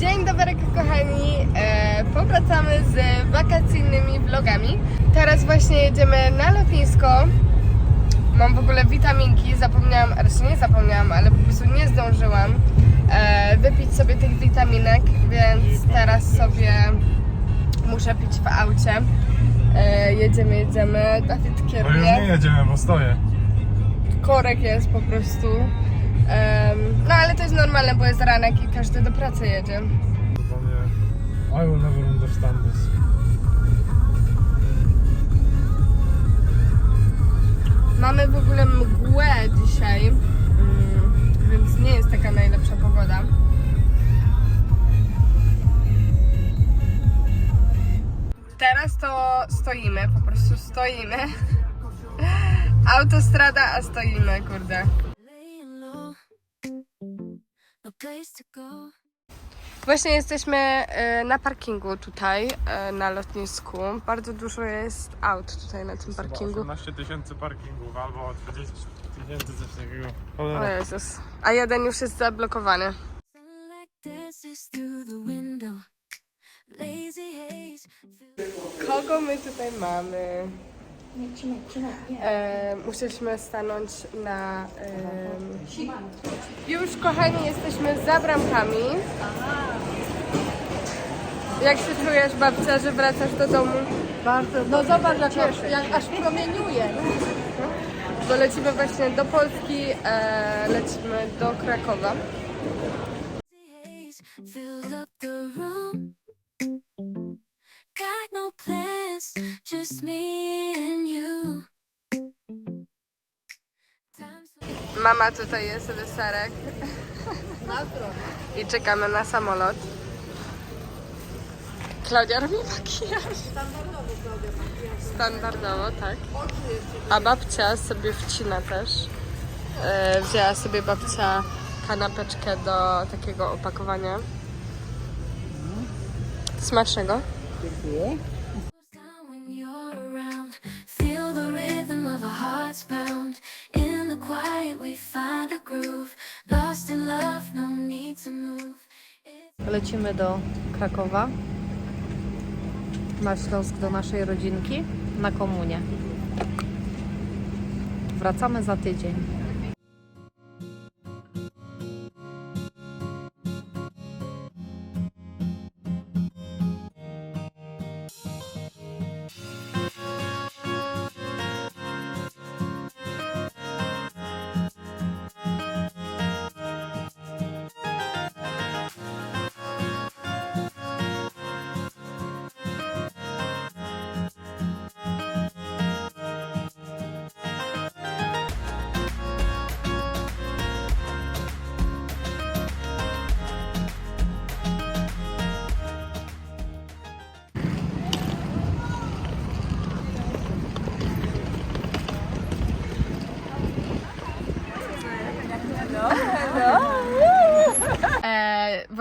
Dzień dobry kochani, e, powracamy z wakacyjnymi vlogami. Teraz właśnie jedziemy na lotnisko. Mam w ogóle witaminki, zapomniałam, raczej nie zapomniałam, ale po prostu nie zdążyłam e, wypić sobie tych witaminek, więc teraz sobie muszę pić w aucie. E, jedziemy, jedziemy, Dawid No już nie kieruje. jedziemy, bo stoję. Korek jest po prostu. No ale to jest normalne, bo jest ranek i każdy do pracy jedzie. I will never understand this. Mamy w ogóle mgłę dzisiaj, mm, więc nie jest taka najlepsza pogoda. Teraz to stoimy, po prostu stoimy. Autostrada, a stoimy, kurde. Właśnie jesteśmy e, na parkingu tutaj, e, na lotnisku. Bardzo dużo jest aut tutaj na tym parkingu. 18 tysięcy parkingów albo 20 tysięcy coś takiego. O Cholera. Jezus. A jeden już jest zablokowany. Kogo my tutaj mamy? E, musieliśmy stanąć na. em, już kochani, jesteśmy za bramkami. Jak się czujesz, babcia, że wracasz do domu? Bardzo no zobacz jak, jak aż promieniuje. Bo lecimy właśnie do Polski, e, lecimy do Krakowa. up the Mama tutaj jest, Ryserek. I czekamy na samolot. Klaudia robi makijaż. Standardowo, tak. A babcia sobie wcina też. E, wzięła sobie babcia kanapeczkę do takiego opakowania. Smacznego. down Lecimy do Krakowa. Na Śląsk do naszej rodzinki na komunie. Wracamy za tydzień.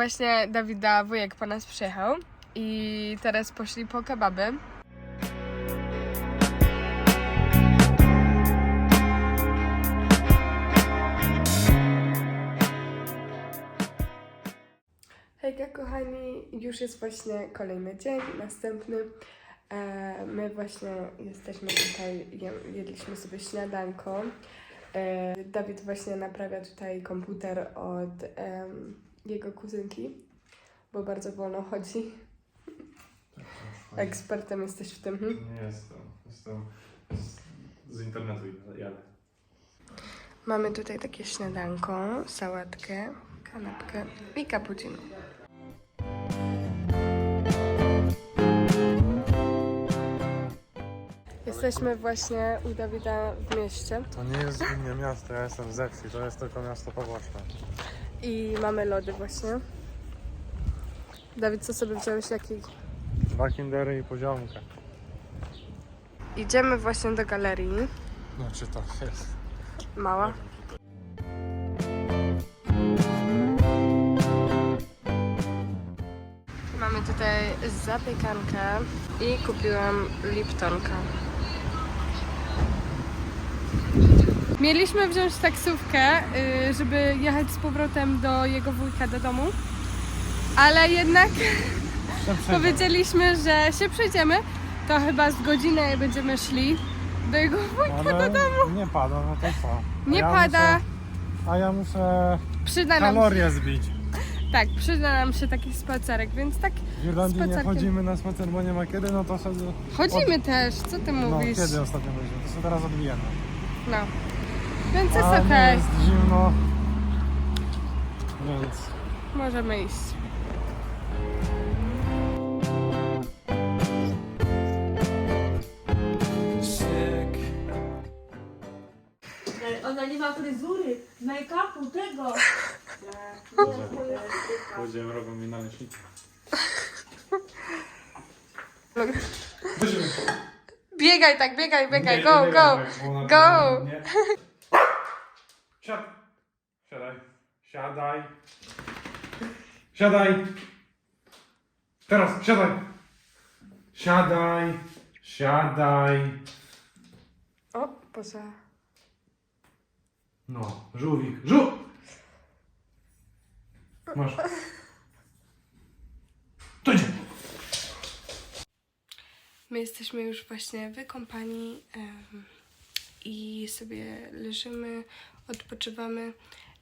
Właśnie Dawida wujek po nas przyjechał i teraz poszli po kebaby. Hejka kochani, już jest właśnie kolejny dzień, następny. E, my właśnie jesteśmy tutaj, je- jedliśmy sobie śniadanko. E, Dawid właśnie naprawia tutaj komputer od em, jego kuzynki, bo bardzo wolno chodzi. Ekspertem jesteś w tym. hm? Nie jestem. Jestem z, z internetu jadę. Mamy tutaj takie śniadanko, sałatkę, kanapkę i cappuccino. Jesteśmy właśnie u Dawida w mieście To nie jest inne miasto, ja jestem ze wsi, to jest tylko miasto poboczne. I mamy lody właśnie. Dawid, co sobie wziąłeś? Jaki? Dwa kindery i poziomka. Idziemy właśnie do galerii. Znaczy to jest. Mała. Mamy tutaj zapiekankę i kupiłam Liptonka. Mieliśmy wziąć taksówkę, y, żeby jechać z powrotem do jego wujka do domu, ale jednak powiedzieliśmy, że się przejdziemy. To chyba z godzinę będziemy szli do jego wujka do domu. nie pada, no to co? Nie ja pada, Muszę, a ja muszę przyda nam się, kalorie zbić. tak, przyda nam się taki spacerek, więc tak W Irlandii nie chodzimy na spacer, bo nie ma kiedy, no to sobie... chodzimy też, co ty No, mówisz? kiedy ostatnio byliśmy? To sobie teraz odbijemy. No. Więc jest A nie okej, jest zimno, więc... możemy iść. Ona nie ma fryzury, make-upu, tego. Powiedziałem, robią mi naleśniki. Biegaj tak, biegaj, biegaj, go, go, ona- go. Siad. Siadaj. Siadaj. Siadaj. Teraz, siadaj. Siadaj. Siadaj. O, poza. No, żółwik. Żół! Masz. To idzie. My jesteśmy już właśnie wykąpani em, i sobie leżymy, odpoczywamy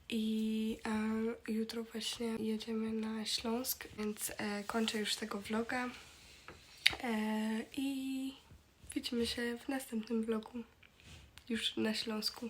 i em, jutro właśnie jedziemy na Śląsk, więc e, kończę już tego vloga e, i widzimy się w następnym vlogu już na Śląsku.